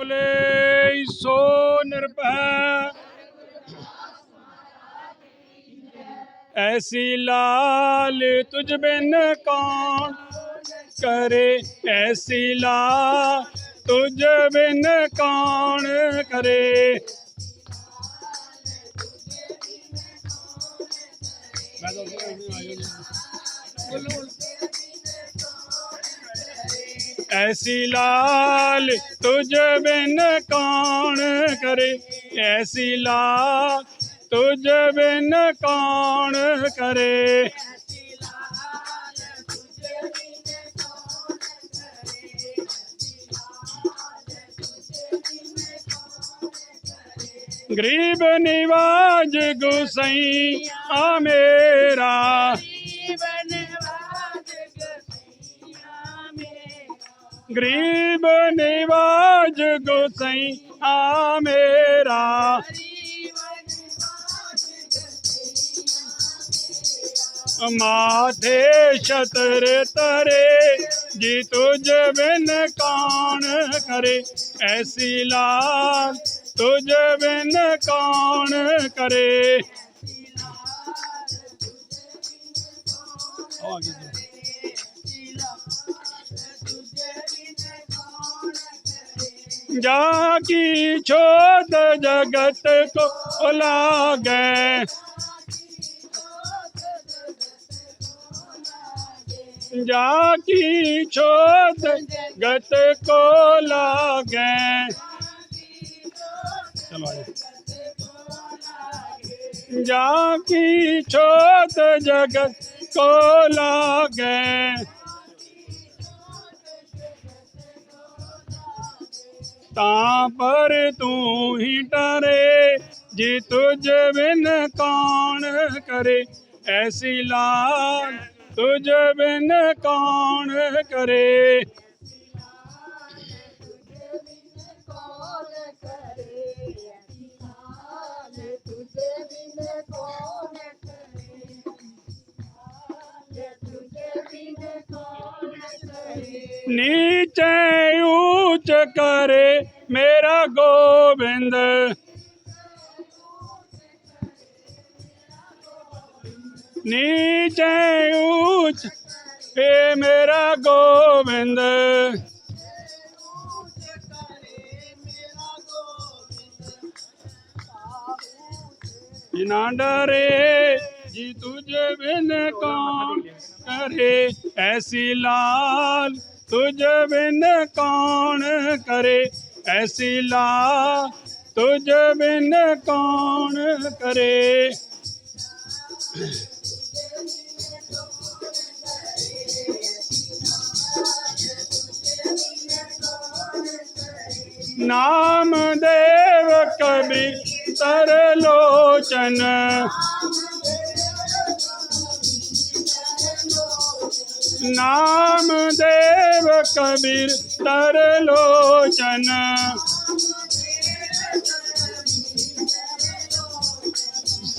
ਬੋਲੇ ਸੋ ਨਿਰਭੈ। ਐਸੀ ਲਾਲ ਤੁਝ ਬਿਨ ਕੌਣ ਕਰੇ? ਐਸੀ ਲਾ ਤੁਝ ਬਿਨ ਕੌਣ ਕਰੇ? ਮੈਂ ਤਾਂ ਐਸੀ ਲਾਲ ਤੁਝ ਬਿਨ ਕੌਣ ਕਰੇ? ਐਸੀ ਲਾਲ ਤੁਝ ਬਿਨ ਕੌਣ ਕਰੇ? ਗਰੀਬ ਨਿਵਾਜ ਗੁਸਈ ਆ ਮੇਰਾ। ਗਰੀਬ ਨਿਵਾਜ ਗੁਸਈ ਆ ਮੇਰਾ। ਮਾਥੇ ਛਤਰ ਤਰੇ ਜੀ ਤੁਝ ਬਿਨ ਕੌਣ ਕਰੇ। ਐਸੀ ਲਾਲ ਤੁਝ ਬਿਨ ਕੌਣ ਕਰੇ। ਆ ਗਈ जाकी छोद जगत को लागे जाकी छोद गत को लागे चलो आगे। जाकी छोद जगत को लागे ਤਾਂ ਪਰ ਤੂੰ ਹੀ ਟਰੇ ਜੀ ਤੁਝ ਬਿਨ ਕੌਣ ਕਰੇ? ਐਸੀ ਲਾਲ ਤੁਝ ਬਿਨ ਕੌਣ ਕਰੇ? ਨੀਚੇ ਊਚ ਕਰੇ ਮੇਰਾ ਗੋਬਿੰਦ ਨੀਚੇ ਊਚ ਏ ਮੇਰਾ ਗੋਬਿੰਦ। ਜਿਨਾ ਡਰੇ ਜੀ ਤੁਝ ਬਿਨ ਕੌਣ ਕਰੇ, ਐਸੀ ਲਾਲ ਤੁਝ ਬਿਨ ਕੌਣ ਕਰੇ, ਐਸੀ ਲਾਲ ਤੁਝ ਬਿਨ ਕੌਣ ਕਰੇ? ਨਾਮ ਦੇਵ ਕਬੀ ਤਰ ਲੋਚਨ। ਨਾਮ ਦੇਵ ਕਬੀਰ ਤਰ ਲੋਚਨ।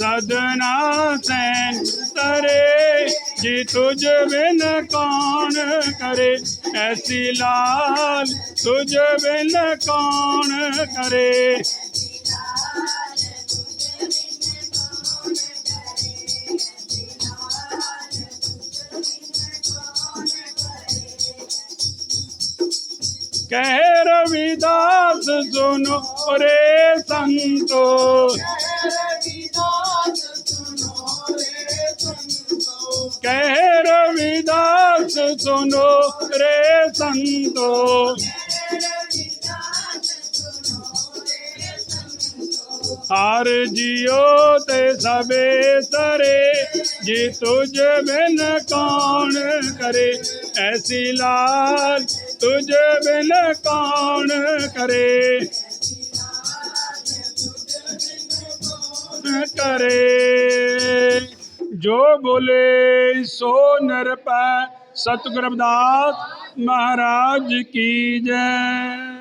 ਸਦਨਾ ਸੈਨ ਤਰੇ ਜੀ ਤੁਝ ਬਿਨ ਕੌਣ ਕਰੇ? ਐਸੀ ਲਾਲ ਤੁਝ ਬਿਨ ਕੌਣ ਕਰੇ? ਕਹਿ ਰਵਿਦਾਸ ਸੁਨੋ ਰੇ ਸੰਤੋ ਕਹਿ ਰਵਿਦਾਸ ਸੁਨੋ ਰੇ ਸੰਤੋ। ਹਰ ਜਿਉ ਤੇ ਸਭੇ ਤਰੇ ਜੇ ਤੁਝ ਬਿਨ ਕੌਣ ਕਰੇ, ਐਸੀ ਲਾਲ ਤੁਝ ਬਿਨ ਕੌਣ ਕਰੇ। ਕਰੇ। ਜੋ ਬੋਲੇ ਸੋ ਨਰ ਪੈ। ਸਤਿਗੁਰ ਅਬਦਾਸ ਮਹਾਰਾਜ ਕੀ ਜੈ।